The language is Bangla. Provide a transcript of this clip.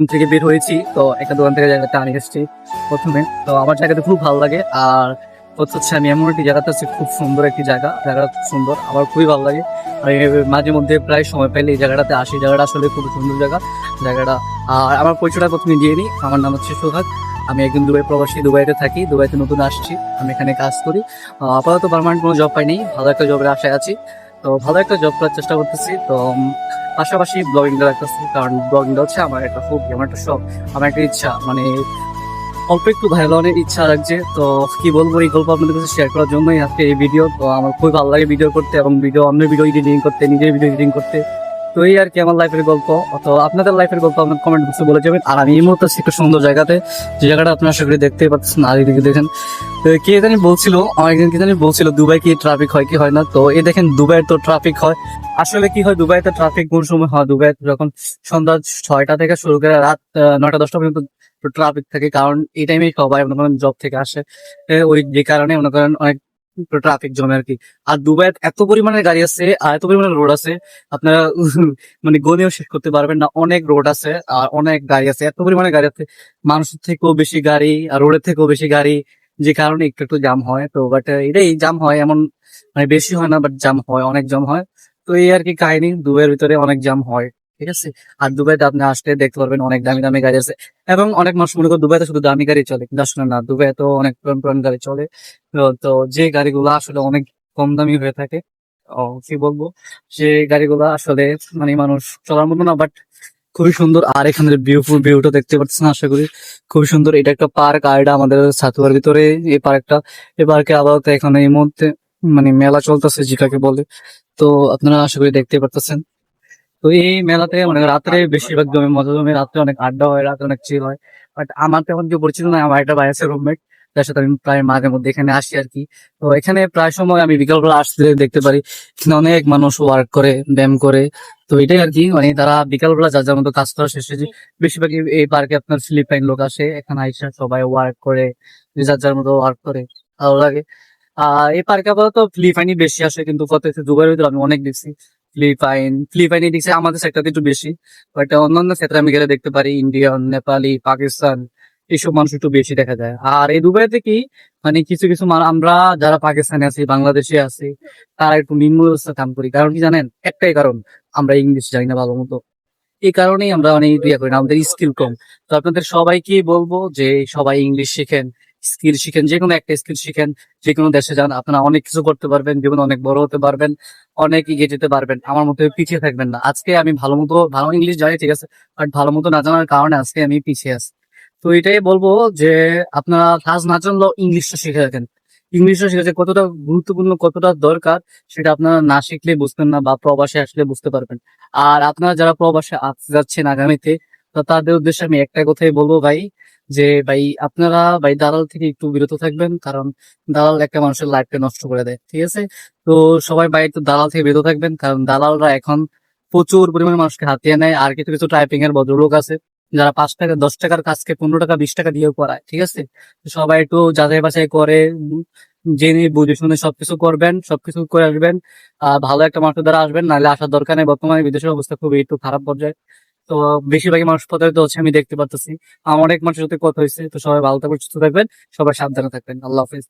থেকে বের হয়েছি, তো একটা দোকান থেকে জায়গাটা আনি এসেছি প্রথমে। তো আমার জায়গাটা খুব ভালো লাগে, আর হচ্ছে হচ্ছে আমি এমন একটি জায়গাতে আছি, খুব সুন্দর একটি জায়গা, জায়গাটা খুব সুন্দর, আমার খুবই ভালো লাগে। আমি মাঝে মধ্যে প্রায় সময় পেলে এই জায়গাটাতে আসি জায়গাটা আসলে খুব সুন্দর জায়গা, জায়গাটা। আর আমার পরিচয়টা প্রথমে দিয়ে নিই আমার নাম হচ্ছে সোহাগ, আমি একজন দুবাই প্রবাসী, দুবাইতে থাকি, দুবাইতে নতুন আসছি, আমি এখানে কাজ করি। আপাতত পারমানেন্ট কোনো জব পাইনি, ভালো একটা জবের আশায় আছি। তো ভালো একটা জব করার চেষ্টা করতেছি। তো পাশাপাশি ব্লগিংটা রাখতেছি কারণ ব্লগিংটা হচ্ছে আমার একটা খুব আমার একটা শখ, আমার একটা ইচ্ছা মানে অল্প একটু ভাইরাল অনেক ইচ্ছা রাখছে তো কি বলব, এই গল্প আপনাদের কাছে শেয়ার করার জন্যই আজকে এই ভিডিও তো আমার খুব ভালো লাগে ভিডিও করতে এবং ভিডিও অন্য ভিডিও এডিটিং করতে, নিজের ভিডিও এডিটিং করতে। তো এই আর কি আমার লাইফের গল্প? তো আপনাদের লাইফের গল্প আপনার কমেন্ট বক্সে বলে যাবেন। আর আমি এই মুহূর্তে একটা সুন্দর জায়গাতে। যে জায়গাটা আপনারা করি দেখতে পাচ্ছেন, আর এদিকে দেখেন কে জানি বলছিল একজন কে জানি বলছিল, দুবাই কি ট্রাফিক হয় কি হয় না? তো এই দেখেন দুবাইয়ের তো ট্রাফিক হয়। আসলে কি হয়, দুবাইতে ট্রাফিক কোন সময় হয়? দুবাই যখন সন্ধ্যা ছয়টা থেকে শুরু করে রাত নয়টা, দশটা পর্যন্ত ট্রাফিক থাকে। কারণ এই টাইমে সবাই মনে করেন জব থেকে আসে। ওই যে কারণে মনে করেন অনেক ট্রাফিক জমে আর কি আর দুবাইত এত পরিমাণে গাড়ি আছে, আর এত পরিমাণে রোড আছে, আপনারা মানে গনেও শেষ করতে পারবেন না। অনেক রোড আছে, আর অনেক গাড়ি আছে। এত পরিমাণে গাড়ি আছে, মানুষের থেকেও বেশি গাড়ি, আর রোডের থেকেও বেশি গাড়ি, যে কারণে একটু একটু জাম হয়। তো বাট এটাই জাম হয়, এমন মানে বেশি হয় না বাট জাম হয়, অনেক জাম হয়। তো এই আর কি কাহিনী, দুবাইয়ের ভিতরে অনেক জাম হয়। ঠিক আছে? আর দুবাইতে আপনি আসলে দেখতে পারবেন অনেক দামি দামি গাড়ি আছে। এবং অনেক মানুষ মনে করে দুবাইতে শুধু দামি গাড়ি চলে। কিন্তু আসলে না দুবাইতে তো অনেক পুরান পুরান গাড়ি চলে। তো যে গাড়িগুলো আসলে অনেক কম দামি হয়ে থাকে কি বলব? যে গাড়িগুলো আসলে মানে মানুষ চলার মতো না বাট খুবই সুন্দর। আর এখানের বিউফুল ভিউটা দেখতে পাচ্ছেন আশা করি। খুবই সুন্দর। এটা একটা পার্ক, আর এটা আমাদের সাতুয়ার ভিতরে এই পার্কটা। এই পার্কে আপাতত এখানে এই মুহূর্তে মানে মেলা চলতেছে, যেটাকে বলে। তো আপনারা আশা করি দেখতে পারতেছেন। তো এই মেলাতে মানে রাত্রে বেশিরভাগ জমে, মজা জমে রাত্রে অনেক আড্ডা হয়, রাত্রে অনেক চিল হয়। বাট আমার তেমন কেউ পরিচিত নয় আমার একটা ভাই আছে রুমমেট তার সাথে আমি প্রায় মাঝে মধ্যে এখানে আসি আর কি। তো এখানে প্রায় সময় আমি বিকালবেলা আসতে দেখতে পারি, এখানে অনেক মানুষ ওয়ার্ক করে, ব্যায়াম করে। তো এটাই আর কি মানে তারা বিকালবেলা যার যার মতো কাজ করা শেষে বেশিরভাগ এই- এই পার্কে আপনার ফিলিপাইন লোক আসে, এখানে আইসা সবাই ওয়ার্ক করে যার যার মতো ওয়ার্ক করে, ভালো লাগে। আহ এই পার্কে আপাতত ফিলিপাইনই বেশি আসে, কিন্তু কত দুবাইয়ের ভিতরে আমি অনেক দেখছি। ফিলিপাইন, ফিলিপাইনি দেখছি আমাদের সেক্টরতে একটু বেশি বাট অন্যান্য ক্ষেত্রে আমি গেলে দেখতে পারি ইন্ডিয়ান নেপালি, পাকিস্তান, এইসব মানুষ একটু বেশি দেখা যায়। আর এই দুবাইতে কি মানে কিছু কিছু আমরা যারা পাকিস্তানে আছি, বাংলাদেশে আছি, তারা একটু নিম্ন অবস্থা কাম করি। কারণ কি জানেন? একটাই কারণ, আমরা ইংলিশ জানি না ভালো মতো। এই কারণেই আমরা অনেক ইয়ে করি না, আমাদের স্কিল কম। তো আপনাদের সবাইকে বলব যে সবাই ইংলিশ শিখেন। স্কিল শিখেন যে কোনো একটা স্কিল শিখেন যে কোনো দেশে যান, আপনারা অনেক কিছু করতে পারবেন, জীবনে অনেক বড় হতে পারবেন, অনেক এগিয়ে যেতে পারবেন। আমার মতো পিছিয়ে থাকবেন না। আজকে আমি ভালো মতো, ভালো ইংলিশ জানি, ঠিক আছে বাট ভালো মতো না জানার কারণে আজকে আমি পিছিয়ে আছি। তো এটাই বলব যে, আপনারা কাজ না জানলেও ইংলিশটা শিখে রাখেন ইংলিশটা শিখে যে কতটা গুরুত্বপূর্ণ, কতটা দরকার, সেটা আপনারা না শিখলে বুঝবেন না বা প্রবাসে আসলে বুঝতে পারবেন। আর আপনারা যারা প্রবাসে আসতে যাচ্ছেন আগামীতে তো তাদের উদ্দেশ্যে আমি একটা কথাই বলব ভাই, যে ভাই আপনারা ভাই দালাল থেকে একটু বিরত থাকবেন, কারণ দালাল একটা মানুষের লাইফকে নষ্ট করে দেয়, ঠিক আছে? তো সবাই ভাই একটু দালাল থেকে বিরত থাকবেন, কারণ দালালরা এখন প্রচুর পরিমাণে মানুষকে হাতিয়ে নেয়, আর কিছু কিছু টাইপিং এর ভদ্রলোক আছে, যারা পাঁচ টাকা, দশ টাকার কাজকে পনেরো টাকা, বিশ টাকা দিয়েও করায়, ঠিক আছে? সবাই একটু যাচাই বাছাই করে, জেনে বুঝে শুনে সবকিছু করবেন, সবকিছু করে আসবেন ভালো একটা মানুষের দ্বারা আসবেন, নাহলে আসার দরকার নেই, বর্তমানে বিদেশের অবস্থা খুবই একটু খারাপ পর্যায়ে। তো বেশিরভাগই মানুষ প্রতারিত হচ্ছে, আমি দেখতে পাচ্ছি আমার অনেক মানুষের সাথে কথা হয়েছে, তো সবাই ভালো থাকবেন, সুস্থ থাকবেন, সবাই সাবধানে থাকবেন। আল্লাহ হাফিজ।